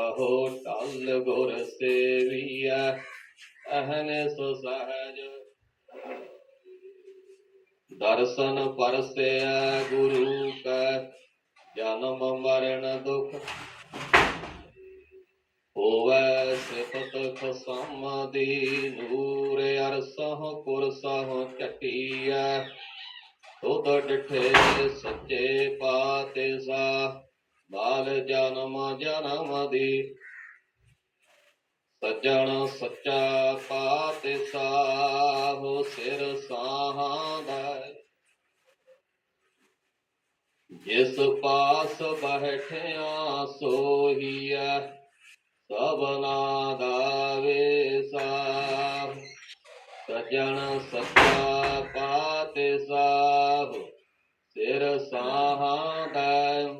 ਕਹੋ ਟਲ ਗੁਰ ਸੇਵੀਐ ਅਹਨਿਸ ਸਹਜ ਦਰਸ਼ਨ ਪਰਸੈ ਗੁਰੂ ਕੈ ਜਨਮ ਮਰਨ ਦੁਖ ਹੋਵੈ ਸਿਫਤ ਖਸਮ ਨੂਰ ਅਰਸਹ ਪੁਰਸਹ ਚਟੀਐ ਤੁਧ ਡਿਠੇ ਸੱਚੇ ਪਾਤੇ ਸਾ ਬਾਲ ਜਨਮ ਜਨਮ ਦੀ ਸੱਜਣ ਸੱਚਾ ਪਾਤੇ ਸਾਹੋ ਸਿਰ ਸਾਹਾਂ ਦਾ ਜਿਸ ਪਾਸ ਬੈਠਿਆ ਸੋਹੀਐ ਸਭਨਾ ਦਾ ਵੇਸਾ ਸਜਣ ਸੱਚਾ ਪਾਤੇ ਸਾਹ ਸਿਰ ਸਾਹਾਂ ਦਾ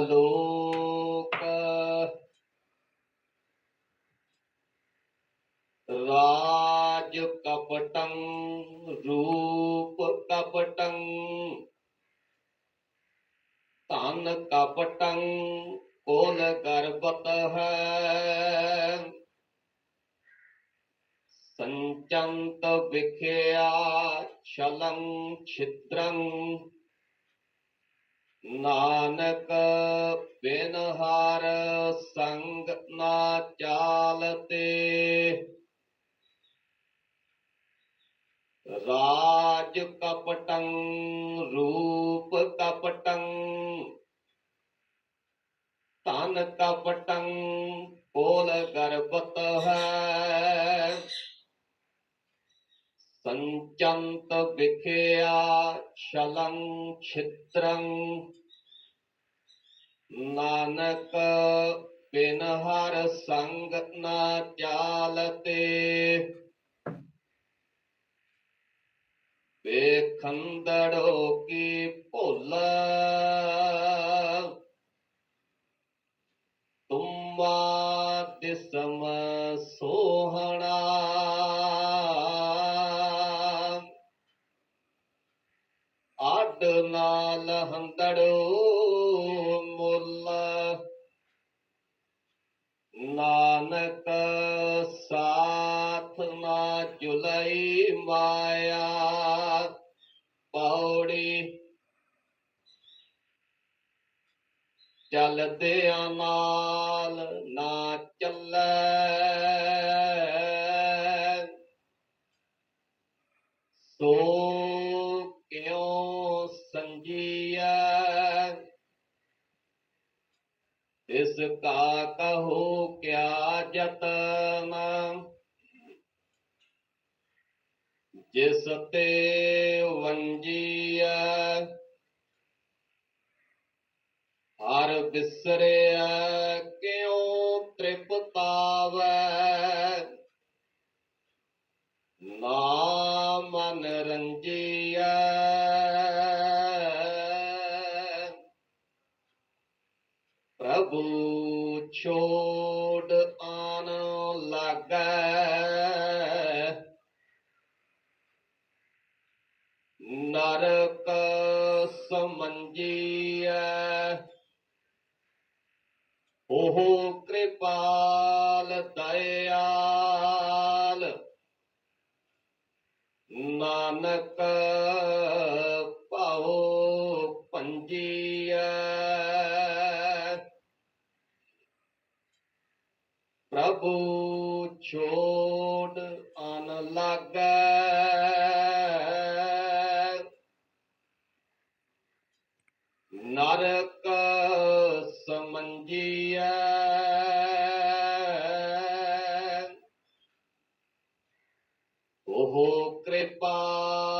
ਸਲੋਕ ਰਾਜ ਕਪਟੰ ਰੂਪ ਕਪਟੰ ਧਨ ਕਪਟੰ ਕੋਲ ਗਰਬਤ ਹੈ। ਸੰਚੰਤ ਵਿਖਿਆ ਛਲੰ ਛਿਦਰੰ ਨਾਨਕ ਬਿਨ ਹਰ ਸੰਗ ਨਾ ਚਾਲਤੇ। ਰਾਜ ਕਪਟੰ ਰੂਪ ਕਪਟੰ, ਧਨ ਕਪਟੰ, ਕੋਲ ਗਰਬਤ ਹੈ। ਸੰਚੰਤ ਵਿਖਿਆ ਛਲੰ ਛਿਤਰੰ ਨਾਨਕ ਬਿਨ ਹਰ ਸੰਗ ਨਾ ਚਾਲਤੇ ਵੇਖੰਦੜੋ ਕੀ ਅੱਡ ਨਾਲ ਹੰਦੜੋ ਮੁੱਲ। ਨਾਨਕ ਸਾਥ ਨਾ ਜੁਲਈ ਮਾਇਆ, ਪੌੜੀ ਚਲਦਿਆਂ ਨਾਲ ਨਾ ਚੱਲੈ। ਸੋ ਕਾ ਕਹੋ ਕਿਆ ਜਤਨ ਜਿਸ ਤੇ ਵੰਜੀਐ ਹਰ ਬਿਸਰਿਆ ਕਿਉ ਤ੍ਰਿਪਤਾਵੈ ਨਾ ਮਨ ਰੰਜੀ ਛੋੜ ਆਨ ਲਾਗੈ। ਨਰਕ ਸਮੰਜੀਐ। ਉਹ ਕਿਰਪਾਲ ਦਇਆਲ। ਨਾਨਕ ਪ੍ਰਭੂ ਛੋੜ ਅਨ ਲਾਗੈ। ਨਰਕ ਸਮੰਜੀਐ। ਉਹ ਕਿਰਪਾਲ